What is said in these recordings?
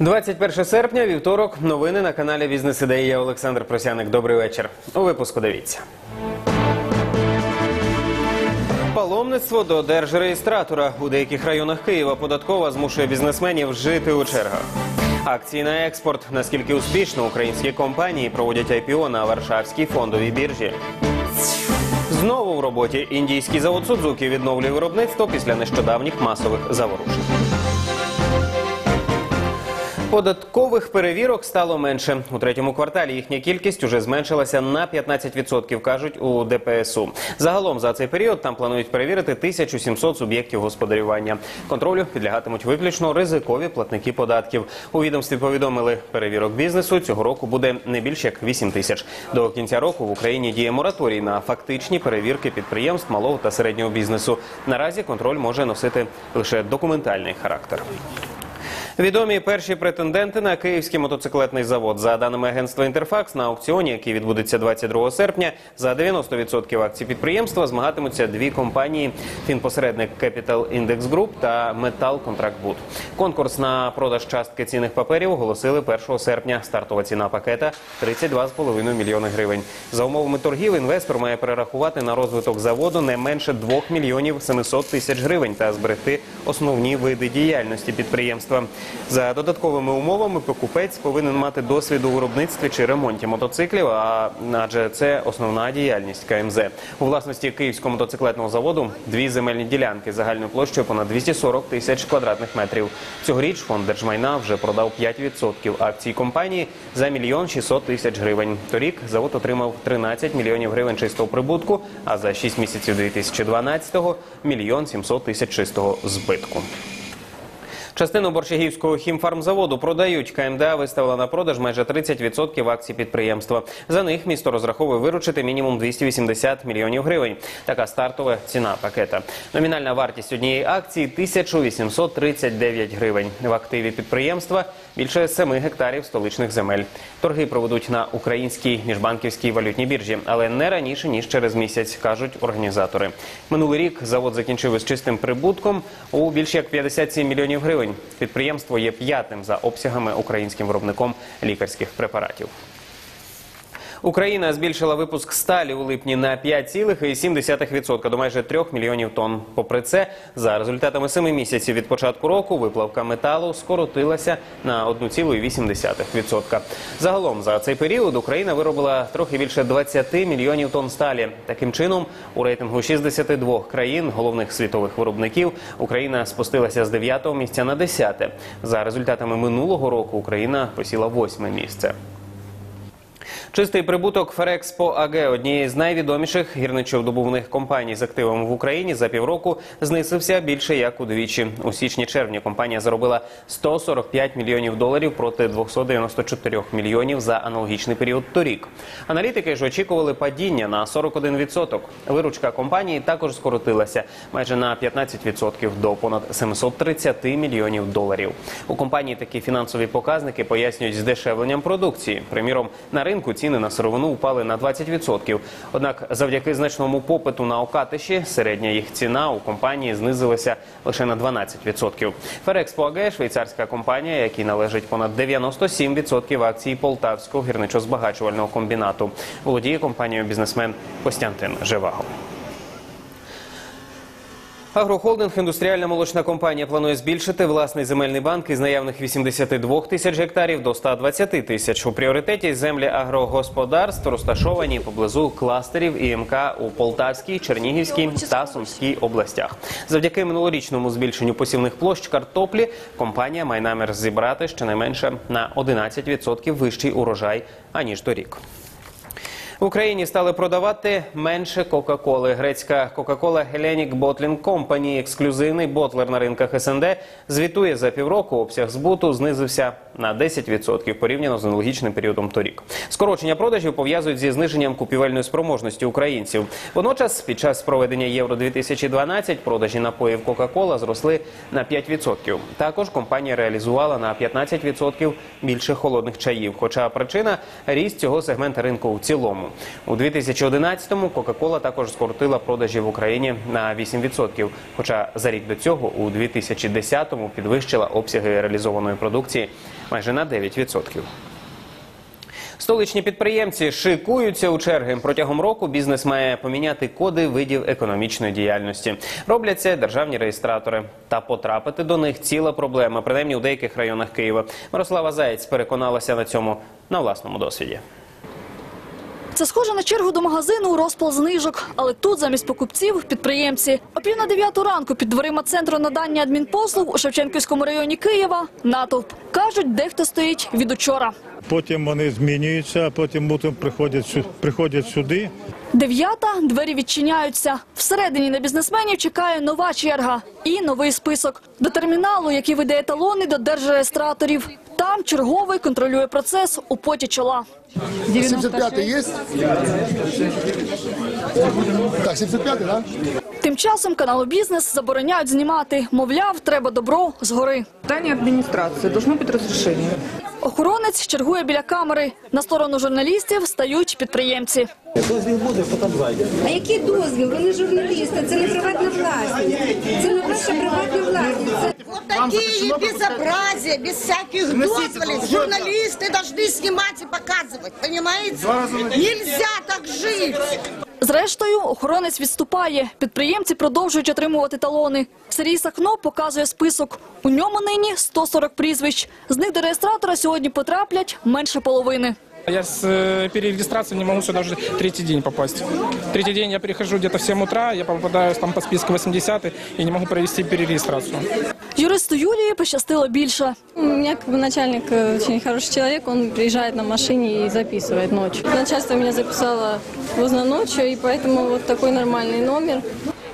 21 серпня, вівторок. Новини на каналі Бізнес Ідеї. Я Олександр Просяник. Добрий вечір. У випуску дивіться. Паломництво до держреєстратора у деяких районах Києва податкова змушує бізнесменів жити у чергах. Акції на експорт. Наскільки успішно українські компанії проводять IPO на Варшавській фондовій біржі. Знову в роботі індійський завод Судзуки відновлює виробництво після нещодавніх масових заворушень. Податкових перевірок стало менше у третьому кварталі. Їхня кількість уже зменшилася на 15%, кажуть у ДПСУ. Загалом за цей період там планують перевірити 1700 суб'єктів господарювання. Контролю підлягатимуть виключно ризикові платники податків. У відомстві повідомили, перевірок бізнесу цього року буде не більш як 8 тисяч. До кінця року в Україні діє мораторій на фактичні перевірки підприємств малого та середнього бізнесу. Наразі контроль може носити лише документальний характер. Відомі перші претенденти на київський мотоциклетний завод. За даними агентства Інтерфакс, на аукціоні, який відбудеться 22 серпня, за 90% акцій підприємства змагатимуться дві компанії: фінпосередник Capital Index Group та Metal Contract Boot. Конкурс на продаж частки цінних паперів оголосили 1 серпня. Стартова ціна пакета 32,5 мільйони гривень. За умовами торгів інвестор має перерахувати на розвиток заводу не менше 2 мільйонів 700 тисяч гривень та зберегти основні види діяльності підприємства. За додатковими умовами покупець повинен мати досвід у виробництві чи ремонті мотоциклів, а адже це основна діяльність КМЗ. У власності Київського мотоциклетного заводу дві земельні ділянки загальною площею понад 240 тисяч квадратних метрів. Цьогоріч фонд держмайна вже продав 5% акцій компанії за мільйон 600 тисяч гривень. Торік завод отримав 13 мільйонів гривень чистого прибутку, а за 6 місяців 2012-го – мільйон 700 тисяч чистого збитку. Частину борщагівського хімфармзаводу продають. КМДА виставила на продаж майже 30% акцій підприємства. За них місто розраховує виручити мінімум 280 мільйонів гривень. Така стартова ціна пакета. Номінальна вартість однієї акції 1839 гривень. В активі підприємства більше 7 гектарів столичних земель. Торги проведуть на українській міжбанківській валютній біржі, але не раніше ніж через місяць, кажуть організатори. Минулий рік завод закінчив із чистим прибутком у більш як 57 мільйонів гривень. Підприємство є п'ятим за обсягами українським виробником лікарських препаратів. Україна збільшила випуск сталі у липні на 5,7% до майже 3 мільйонів тонн. Попри це, за результатами 7 місяців від початку року виплавка металу скоротилася на 1,8%. Загалом за цей період Україна виробила трохи більше 20 мільйонів тонн сталі. Таким чином, у рейтингу 62 країн, головних світових виробників, Україна спустилася з 9 місця на 10. За результатами минулого року Україна посіла 8 місце. Чистий прибуток Ферекспо АГ, однієї з найвідоміших гірничодобувних компаній з активами в Україні, за півроку знисився більше як удвічі. У січні-червні компанія заробила 145 мільйонів доларів проти 294 мільйонів за аналогічний період торік. Аналітики ж очікували падіння на 41%. Виручка компанії також скоротилася майже на 15% до понад 730 мільйонів доларів. У компанії такі фінансові показники пояснюють здешевленням продукції. Приміром, на ринку ціни на сировину упали на 20%. Однак, завдяки значному попиту на окатиші, середня їх ціна у компанії знизилася лише на 12%. Ферекспо АГ – швейцарська компанія, якій належить понад 97% акцій Полтавського гірничо-збагачувального комбінату. Володіє компанією бізнесмен Костянтин Живаго. Агрохолдинг індустріальна молочна компанія планує збільшити власний земельний банк із наявних 82 тисяч гектарів до 120 тисяч. У пріоритеті землі агрогосподарств розташовані поблизу кластерів ІМК у Полтавській, Чернігівській та Сумській областях. Завдяки минулорічному збільшенню посівних площ картоплі компанія має намір зібрати щонайменше на 11% вищий урожай аніж торік. В Україні стали продавати менше Кока-Коли. Грецька Кока-Кола Hellenic Bottling Company, ексклюзивний ботлер на ринках СНД, звітує за півроку обсяг збуту знизився на 10% порівняно з аналогічним періодом торік. Скорочення продажів пов'язують зі зниженням купівельної спроможності українців. Водночас, під час проведення Євро 2012 продажі напоїв Кока-Кола зросли на 5%. Також компанія реалізувала на 15% більше холодних чаїв. Хоча причина ріст цього сегмента ринку в цілому. У 2011-му Кока-Кола також скоротила продажі в Україні на 8%, хоча за рік до цього у 2010-му підвищила обсяги реалізованої продукції майже на 9%. Столичні підприємці шикуються у черги. Протягом року бізнес має поміняти коди видів економічної діяльності. Роблять це державні реєстратори. Та потрапити до них ціла проблема, принаймні у деяких районах Києва. Мирослава Заєць переконалася на цьому на власному досвіді. Це схоже на чергу до магазину у розпал знижок. Але тут замість покупців – підприємці. О пів на дев'яту ранку під дверима центру надання адмінпослуг у Шевченківському районі Києва – натовп. Кажуть, дехто стоїть від учора. Потім вони змінюються, а потім приходять, приходять сюди. Дев'ята – двері відчиняються. Всередині на бізнесменів чекає нова черга і новий список. До терміналу, який видає талони до держреєстраторів. Там черговий контролює процес у поті чола. 75 есть? Так, 75 да? Тим часом каналу «Бізнес» забороняють знімати. Мовляв, треба добро згори. Здание администрации должно быть разрешение. Охоронець чергує біля камери. На сторону журналістів стають підприємці. А який дозвіл? Ви не журналісти, це не приватна власність. Це не ваша приватна власність. Це Вот такие безобразия, без всяких дозволей. Журналисты должны снимать и показывать, понимаете? Нельзя так жить. Зрештою, охоронець відступає. Підприємці продовжують отримувати талони. Сергій Сахно показує список. У ньому нині 140 прізвищ. З них до реєстратора сьогодні потраплять менше половини. Я с э, перерегистрацией не могу сюда уже третий день попасть. Третий день я прихожу где-то в 7 утра, я попадаю там по списку 80 и не могу провести перерегистрацию. Юристу Юлії пощастило більше. У меня как бы начальник э, очень хороший человек, он приезжает на машине и записывает ночью. Начальство меня записало поздно ночью, и поэтому вот такой нормальный номер.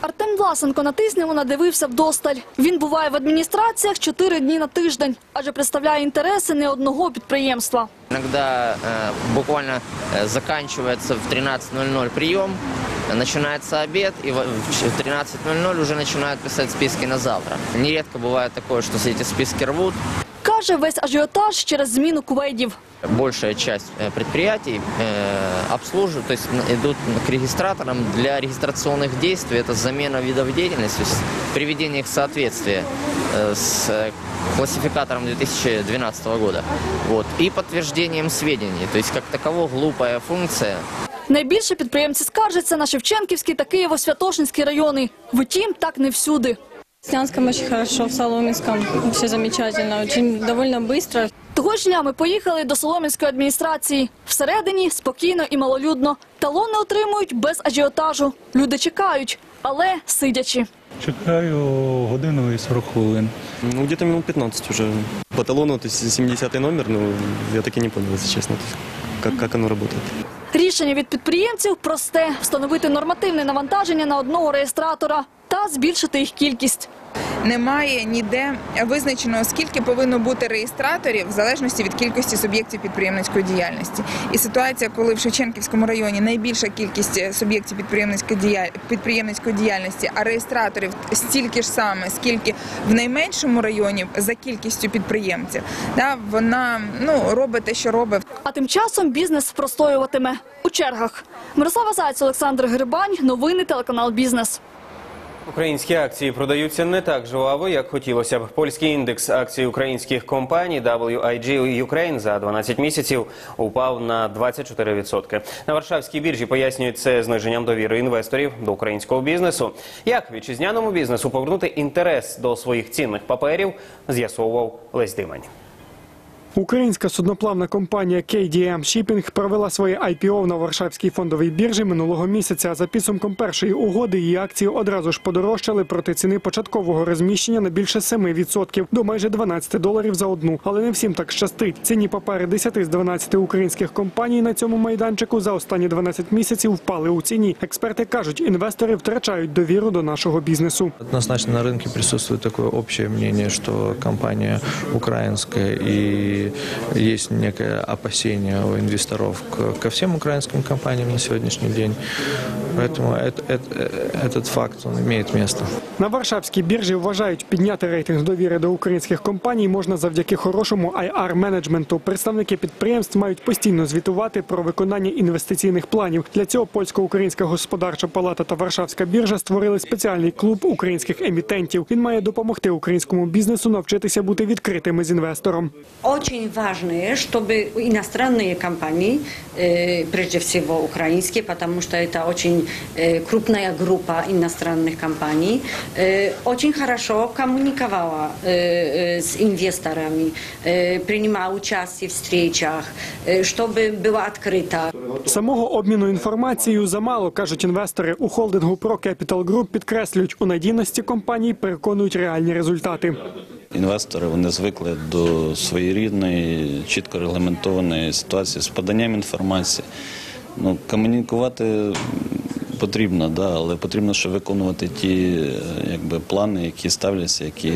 Артем Власенко на тисняву надивився вдосталь. Він буває в адміністраціях чотири дні на тиждень, адже представляє інтереси не одного підприємства. Иногда э, буквально э, заканчивается в 13.00 прием, э, начинается обед, и в в 13.00 уже начинают писать списки на завтра. Нередко бывает такое, что эти списки рвут. Каже, весь ажіотаж через зміну кувейдів. Большая часть э, предприятий э, обслуживают, то есть н- идут к регистраторам для регистрационных действий. Это замена видов деятельности, то есть приведение их в соответствие э, с э, классификатором 2012 года. Вот. И подтверждением сведений. То есть как таково глупая функция Найбільше підприємці скаржаться на Шевченківський та Києво-Святошинський райони. Втім, так не всюди. В Снянском очень хорошо, в Соломенском все замечательно, очень довольно быстро. Того ж дня ми поїхали до Солом'янської адміністрації. Всередині спокійно і малолюдно. Талони отримують без ажіотажу. Люди чекають, але сидячи. Чекаю годину і 40 хвилин. Ну, где-то минут 15 уже. По талону, то есть 70 номер, ну, я так и не понял, если честно, как, как оно работает. Рішення від підприємців просте – встановити нормативне навантаження на одного реєстратора та збільшити їх кількість. Немає ніде визначено, скільки повинно бути реєстраторів в залежності від кількості суб'єктів підприємницької діяльності. І ситуація, коли в Шевченківському районі найбільша кількість суб'єктів підприємницької діяль- підприємницької діяльності, а реєстраторів стільки ж саме, скільки в найменшому районі за кількістю підприємців, да, вона ну робить те, що робить. А тим часом бізнес простоюватиме у чергах. Мирослава Зайць, Олександр Грибань. Новини телеканал «Бізнес». Українські акції продаються не так жваво, як хотілося б. Польський індекс акцій українських компаній WIG Ukraine за 12 місяців упав на 24%. На Варшавській біржі пояснюють це зниженням довіри інвесторів до українського бізнесу. Як вітчизняному бізнесу повернути інтерес до своїх цінних паперів, з'ясовував Лесь Димань. Українська судноплавна компанія KDM Shipping провела своє IPO на Варшавській фондовій біржі минулого місяця. За підсумком першої угоди її акції одразу ж подорожчали проти ціни початкового розміщення на більше 7% до майже 12 доларів за одну. Але не всім так щастить. Цінні папери 10 з 12 українських компаній на цьому майданчику за останні 12 місяців впали у ціні. Експерти кажуть, інвестори втрачають довіру до нашого бізнесу. Однозначно на рынке присутствует такое общее мнение, что компания украинская и и есть некое опасение у инвесторов к- ко всем украинским компаниям на сегодняшний день. Поэтому это- это- этот факт он имеет место. На Варшавській біржі вважають, підняти рейтинг довіри до українських компаній можна завдяки хорошому IR-менеджменту. Представники підприємств мають постійно звітувати про виконання інвестиційних планів. Для цього польсько-українська господарча палата та Варшавська біржа створили спеціальний клуб українських емітентів. Він має допомогти українському бізнесу навчитися бути відкритими з інвестором. Очень важно, чтобы иностранные компании, э, прежде всего украинские, потому что это очень э, крупная группа иностранных компаний, э, очень хорошо коммуниковала э, э, с инвесторами, э, принимала участие в встречах, э, чтобы было открыто. Самого обміну інформацією замало, кажуть інвестори. У холдингу Pro Capital Group підкреслюють, у надійності компаній переконують реальні результати. Інвестори вони звикли до своєрідної, чітко регламентованої ситуації з поданням інформації. Ну, комунікувати потрібно, да, але потрібно ще виконувати ті е, якби, плани, які ставляться, які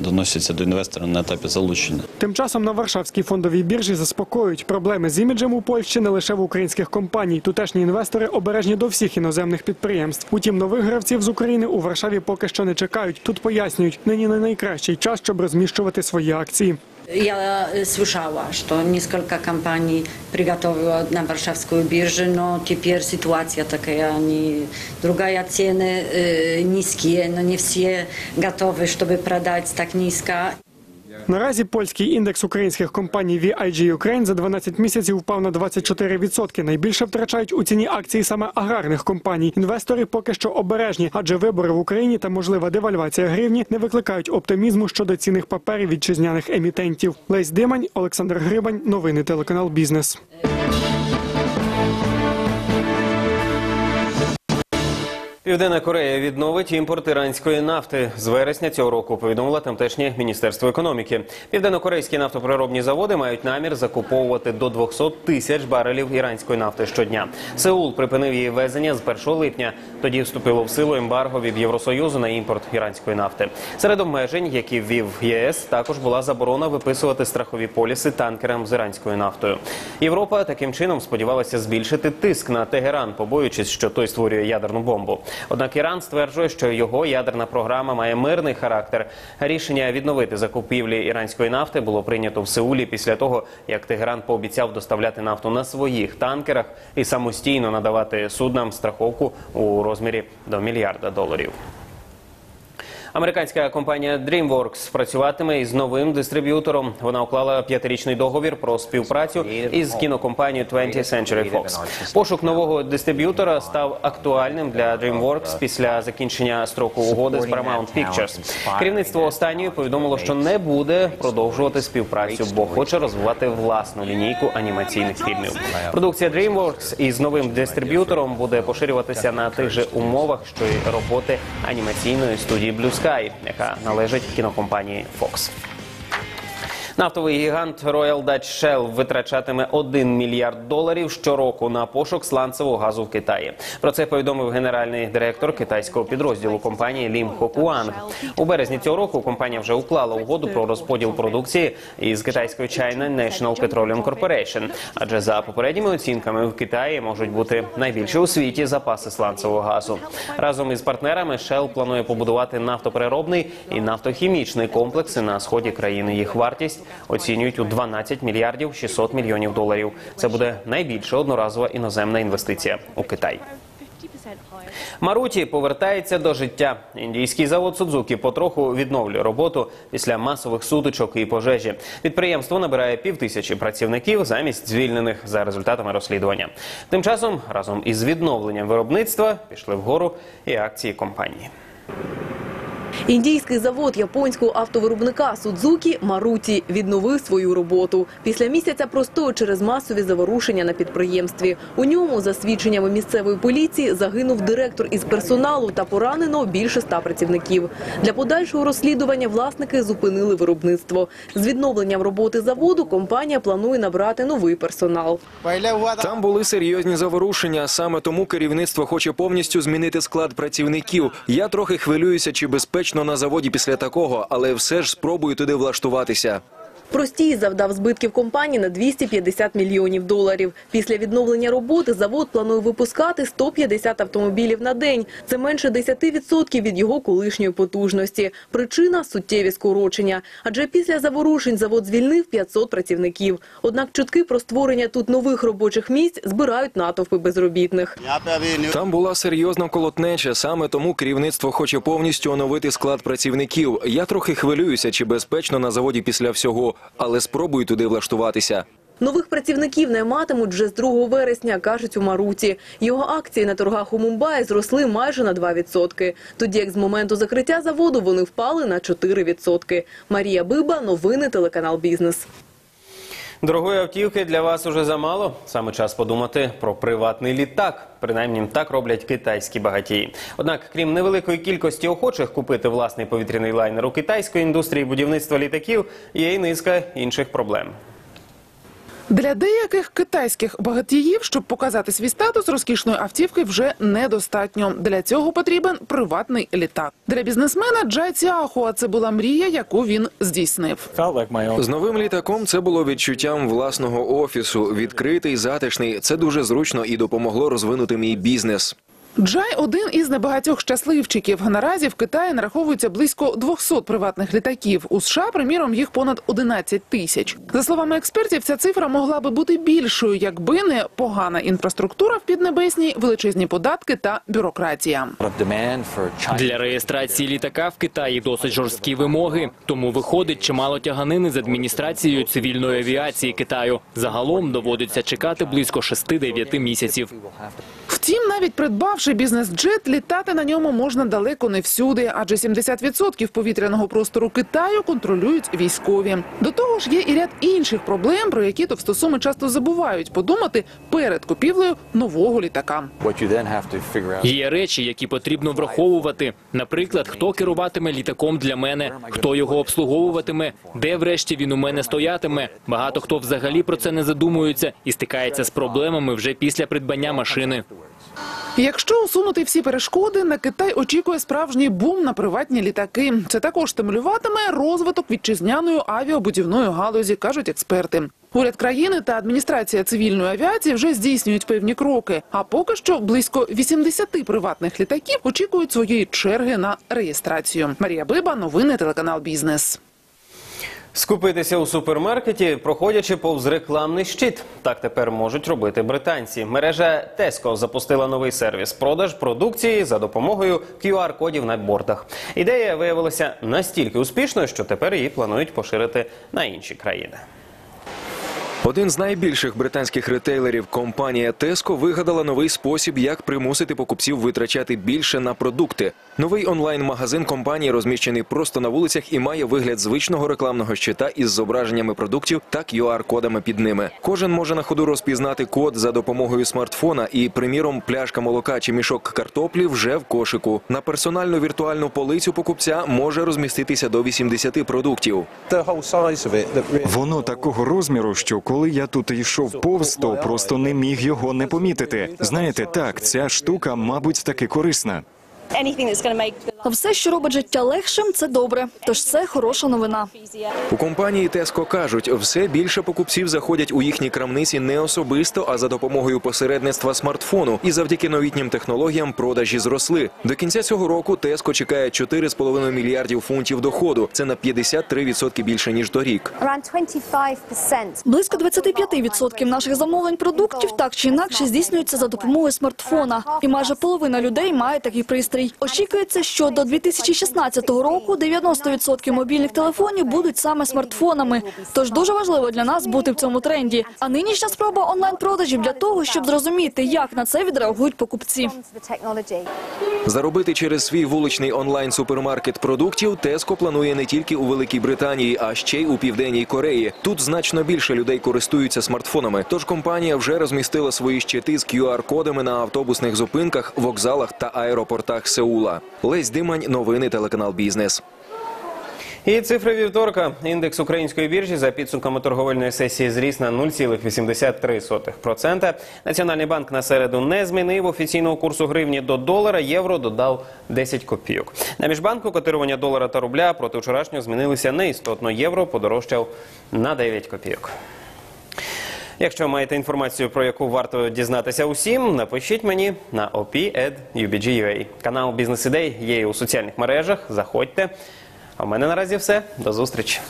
доносяться до інвестора на етапі залучення. Тим часом на Варшавській фондовій біржі заспокоюють проблеми з іміджем у Польщі не лише в українських компаній. Тутешні інвестори обережні до всіх іноземних підприємств. Утім, нових гравців з України у Варшаві поки що не чекають. Тут пояснюють, нині не найкращий час, щоб розміщувати свої акції. Я э, слышала, что несколько компаний приготовило на Варшавскую биржу, но теперь ситуация такая, они, другая цены э, низкие, но не все готовы, чтобы продать так низко. Наразі польський індекс українських компаній VIG Ukraine за 12 місяців впав на 24%. Найбільше втрачають у ціні акції саме аграрних компаній. Інвестори поки що обережні, адже вибори в Україні та можлива девальвація гривні не викликають оптимізму щодо цінних паперів вітчизняних емітентів. Лесь Димань, Олександр Грибань, новини телеканал Бізнес. Південна Корея відновить імпорт іранської нафти з вересня цього року. Повідомило тамтешнє міністерство економіки. Південнокорейські нафтопереробні заводи мають намір закуповувати до 200 тисяч барелів іранської нафти щодня. Сеул припинив її везення з 1 липня. Тоді вступило в силу ембарго від Євросоюзу на імпорт іранської нафти. Серед обмежень, які ввів ЄС, також була заборона виписувати страхові поліси танкерам з іранською нафтою. Європа таким чином сподівалася збільшити тиск на Тегеран, побоюючись, що той створює ядерну бомбу. Однак Іран стверджує, що його ядерна програма має мирний характер. Рішення відновити закупівлі іранської нафти було прийнято в Сеулі після того, як Тегеран пообіцяв доставляти нафту на своїх танкерах і самостійно надавати суднам страховку у розмірі до мільярда доларів. Американська компанія DreamWorks працюватиме із новим дистриб'ютором. Вона уклала п'ятирічний договір про співпрацю із кінокомпанією 20th Century Fox. Пошук нового дистриб'ютора став актуальним для DreamWorks після закінчення строку угоди з Paramount Pictures. Керівництво останньої повідомило, що не буде продовжувати співпрацю, бо хоче розвивати власну лінійку анімаційних фільмів. Продукція DreamWorks із новим дистриб'ютором буде поширюватися на тих же умовах, що й роботи анімаційної студії Blue Sky, яка належить кінокомпанії Fox. Нафтовий гігант Royal Dutch Shell витрачатиме 1 мільярд доларів щороку на пошук сланцевого газу в Китаї. Про це повідомив генеральний директор китайського підрозділу компанії Лім Хокуанг. У березні цього року компанія вже уклала угоду про розподіл продукції із китайської China National Petroleum Corporation. Адже за попередніми оцінками в Китаї можуть бути найбільші у світі запаси сланцевого газу. Разом із партнерами Shell планує побудувати нафтопереробний і нафтохімічний комплекси на сході країни. Їх вартість оцінюють у 12 мільярдів 600 мільйонів доларів. Це буде найбільша одноразова іноземна інвестиція у Китай. Маруті повертається до життя. Індійський завод Судзукі потроху відновлює роботу після масових сутичок і пожежі. Підприємство набирає півтисячі працівників замість звільнених за результатами розслідування. Тим часом разом із відновленням виробництва пішли вгору і акції компанії. Індійський завод японського автовиробника Судзукі Маруті відновив свою роботу після місяця простою через масові заворушення на підприємстві. У ньому, за свідченнями місцевої поліції, загинув директор із персоналу та поранено більше ста працівників. Для подальшого розслідування власники зупинили виробництво. З відновленням роботи заводу компанія планує набрати новий персонал. Там були серйозні заворушення. Саме тому керівництво хоче повністю змінити склад працівників. Я трохи хвилююся, чи безпечно на заводі після такого, але все ж спробую туди влаштуватися. Простій завдав збитків компанії на 250 мільйонів доларів. Після відновлення роботи завод планує випускати 150 автомобілів на день. Це менше 10% від його колишньої потужності. Причина – суттєві скорочення. Адже після заворушень завод звільнив 500 працівників. Однак чутки про створення тут нових робочих місць збирають натовпи безробітних. Там була серйозна колотнеча, саме тому керівництво хоче повністю оновити склад працівників. Я трохи хвилююся, чи безпечно на заводі після всього, але спробую туди влаштуватися. Нових працівників найматимуть вже з 2 вересня, кажуть у Маруті. Його акції на торгах у Мумбаї зросли майже на 2%. Тоді як з моменту закриття заводу вони впали на 4%. Марія Биба, новини, телеканал «Бізнес». Дорогої автівки для вас уже замало. Саме час подумати про приватний літак. Принаймні так роблять китайські багатії. Однак, крім невеликої кількості охочих купити власний повітряний лайнер у китайської індустрії будівництва літаків, є й низка інших проблем. Для деяких китайських багатіїв, щоб показати свій статус, розкішної автівки вже недостатньо. Для цього потрібен приватний літак. Для бізнесмена Джай Ціахуа це була мрія, яку він здійснив. З новим літаком це було відчуттям власного офісу. Відкритий, затишний. Це дуже зручно і допомогло розвинути мій бізнес. Джай один із небагатьох щасливчиків. Наразі в Китаї нараховується близько 200 приватних літаків. У США, приміром, їх понад 11 тисяч. За словами експертів, ця цифра могла би бути більшою, якби не погана інфраструктура в Піднебесній, величезні податки та бюрократія. Для реєстрації літака в Китаї досить жорсткі вимоги, тому виходить чимало тяганини з адміністрацією цивільної авіації Китаю. Загалом доводиться чекати близько 6-9 місяців. Втім, навіть придбавши бізнес-джет, літати на ньому можна далеко не всюди, адже 70% повітряного простору Китаю контролюють військові. До того ж, є і ряд інших проблем, про які товстосуми часто забувають подумати перед купівлею нового літака. Є речі, які потрібно враховувати. Наприклад, хто керуватиме літаком для мене, хто його обслуговуватиме, де врешті він у мене стоятиме. Багато хто взагалі про це не задумується і стикається з проблемами вже після придбання машини. Якщо усунути всі перешкоди, на Китай очікує справжній бум на приватні літаки. Це також стимулюватиме розвиток вітчизняної авіабудівної галузі, кажуть експерти. Уряд країни та адміністрація цивільної авіації вже здійснюють певні кроки. А поки що близько 80 приватних літаків очікують своєї черги на реєстрацію. Марія Биба, новини, телеканал Бізнес. Скупитися у супермаркеті, проходячи повз рекламний щит. Так тепер можуть робити британці. Мережа Tesco запустила новий сервіс продаж продукції за допомогою QR-кодів на бортах. Ідея виявилася настільки успішною, що тепер її планують поширити на інші країни. Один з найбільших британських ретейлерів, компанія Tesco, вигадала новий спосіб, як примусити покупців витрачати більше на продукти. Новий онлайн-магазин компанії розміщений просто на вулицях і має вигляд звичного рекламного щита із зображеннями продуктів та QR-кодами під ними. Кожен може на ходу розпізнати код за допомогою смартфона, і, приміром, пляшка молока чи мішок картоплі вже в кошику. На персональну віртуальну полицю покупця може розміститися до 80 продуктів. Воно такого розміру, що коли я тут йшов повз, то просто не міг його не помітити. Знаєте, так, ця штука, мабуть, таки корисна. А все, що робить життя легшим, це добре. Тож це хороша новина. У компанії Tesco кажуть, все більше покупців заходять у їхні крамниці не особисто, а за допомогою посередництва смартфону. І завдяки новітнім технологіям продажі зросли. До кінця цього року Tesco чекає 4,5 мільярдів фунтів доходу. Це на 53% більше ніж торік. Близько 25% наших замовлень продуктів так чи інакше здійснюються за допомогою смартфона. І майже половина людей має такий пристрій. Очікується, що до 2016 року 90% мобільних телефонів будуть саме смартфонами. Тож дуже важливо для нас бути в цьому тренді. А нинішня спроба онлайн-продажів для того, щоб зрозуміти, як на це відреагують покупці. Заробити через свій вуличний онлайн-супермаркет продуктів Tesco планує не тільки у Великій Британії, а ще й у Південній Кореї. Тут значно більше людей користуються смартфонами. Тож компанія вже розмістила свої щити з QR-кодами на автобусних зупинках, вокзалах та аеропортах Сеула. Лесь Димань, новини телеканал Бізнес. І цифри вівторка. Індекс української біржі за підсумками торговельної сесії зріс на 0,83%. Національний банк на середу не змінив офіційного курсу гривні до долара. Євро додав 10 копійок. На міжбанку котирування долара та рубля проти вчорашнього змінилися неістотно. Євро подорожчав на 9 копійок. Якщо маєте інформацію, про яку варто дізнатися усім, напишіть мені на op.ubg.ua. Канал Бізнес Ідей є у соціальних мережах. Заходьте. А в мене наразі все. До зустрічі.